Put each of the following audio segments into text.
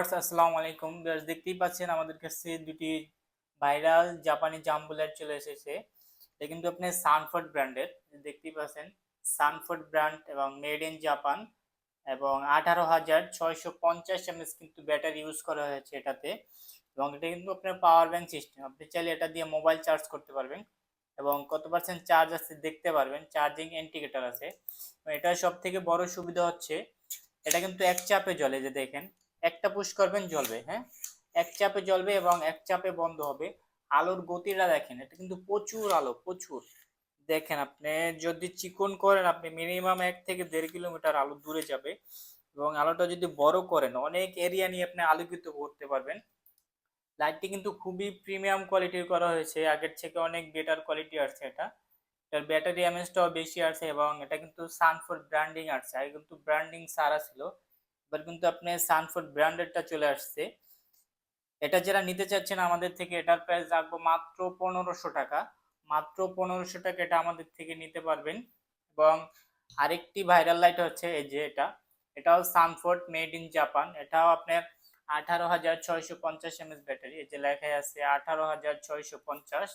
আসসালামু আলাইকুম। ভিউয়ার্স, দেখতেই পাচ্ছেন আমাদের কাছে দুটি ভাইরাল জাপানি জাম্বুলার চলে এসেছে। এটা কিন্তু আপনি সানফোর্ড ব্র্যান্ডের দেখতেই পাচ্ছেন সানফোর্ড ব্র্যান্ড এবং মেড ইন জাপান এবং আঠারো হাজার ছয়শো পঞ্চাশ এমএস কিন্তু ব্যাটারি ইউজ করা হয়েছে এটাতে। এবং এটা কিন্তু আপনার পাওয়ার ব্যাংক সিস্টেম আপনি চাইলে এটা দিয়ে মোবাইল চার্জ করতে পারবেন এবং কত পার্সেন্ট চার্জ আছে দেখতে পারবেন। চার্জিং ইন্ডিকেটর আছে। এটা সব থেকে বড় সুবিধা হচ্ছে, এটা কিন্তু এক চাপে জ্বলে, যে দেখেন। একটা পুশ করবেন, জ্বলবে হ্যাঁ? এক চাপে জ্বলবে এবং এক চাপে বন্ধ হবে। আলোর গতিটা দেখেন, এটা কিন্তু প্রচুর আলো, প্রচুর। দেখেন আপনি যদি চিকন করেন, আপনি মিনিমাম এক থেকে দেড় কিলোমিটার আলো দূরে যাবে এবং আলোটা যদি বড় করেন, অনেক এরিয়া নিয়ে আপনি আলোকিত করতে পারবেন। লাইটটি কিন্তু খুবই প্রিমিয়াম কোয়ালিটির করা হয়েছে। আগের থেকে অনেক বেটার কোয়ালিটি আসছে এটা। এটার ব্যাটারি এমএসটাও বেশি আছে এবং এটা কিন্তু সানফোর্ড ব্র্যান্ডিং আসছে। আগে কিন্তু ব্র্যান্ডিং সারা ছিল। এবার কিন্তু আপনি সানফোর্ড ব্র্যান্ডেডটা চলে আসছে। এটা যারা নিতে চাচ্ছেন আমাদের থেকে, এটার প্রাইস রাখব মাত্র পনেরোশো টাকা। মাত্র পনেরোশো টাকা এটা আমাদের থেকে নিতে পারবেন। এবং আরেকটি ভাইরাল লাইট হচ্ছে এই যে এটা। এটাও সানফোর্ড মেড ইন জাপান এটাও আপনার আঠারো হাজার ছয়শো পঞ্চাশ এমএস ব্যাটারি। এই যে লেখায় আছে আঠারো হাজার ছয়শো পঞ্চাশ।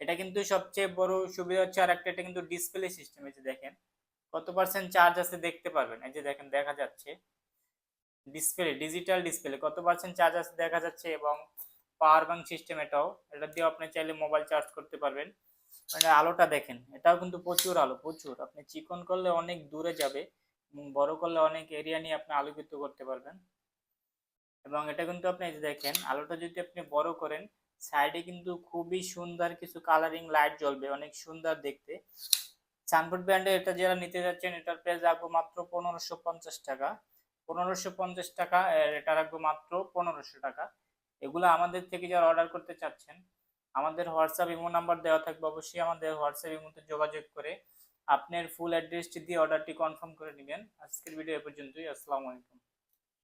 এটা কিন্তু সবচেয়ে বড় সুবিধা হচ্ছে আর একটা এটা কিন্তু ডিসপ্লে সিস্টেম এই যে দেখেন। কত পার্সেন্ট চার্জ আছে দেখতে পারবেন। এই যে দেখেন, দেখা যাচ্ছে। ডিসপ্লে ডিজিটাল ডিসপ্লে কত পার্সেন্ট চার্জ আছে দেখা যাচ্ছে এবং পাওয়ার ব্যাংক সিস্টেম এটাও, এটা দিয়ে আপনি চাইলে মোবাইল চার্জ করতে পারবেন। মানে আলোটা দেখেন, এটাও কিন্তু প্রচুর আলো, প্রচুর। আপনি চিকন করলে অনেক দূরে যাবে এবং বড় করলে অনেক এরিয়া নিয়ে আপনি আলোকিত করতে পারবেন। এবং এটা কিন্তু আপনি দেখেন, আলোটা যদি আপনি বড় করেন সাইডে কিন্তু খুবই সুন্দর কিছু কালারিং লাইট জ্বলবে, অনেক সুন্দর দেখতে। সানফুড ব্র্যান্ডে এটা যারা নিতে যাচ্ছেন, এটার প্রাইস রাখব মাত্র পনেরোশো পঞ্চাশ টাকা। পনেরোশো পঞ্চাশ টাকা এটা রাখব মাত্র পনেরোশো টাকা। এগুলো আমাদের থেকে যারা অর্ডার করতে চাচ্ছেন, আমাদের হোয়াটসঅ্যাপ ইমো নাম্বার দেওয়া থাকবে অবশ্যই, আমাদের হোয়াটসঅ্যাপ ইমোতে যোগাযোগ করে আপনার ফুল অ্যাড্রেসটি দিয়ে অর্ডারটি কনফার্ম করে নেবেন। আজকের ভিডিও এ পর্যন্তই, আসসালামু আলাইকুম।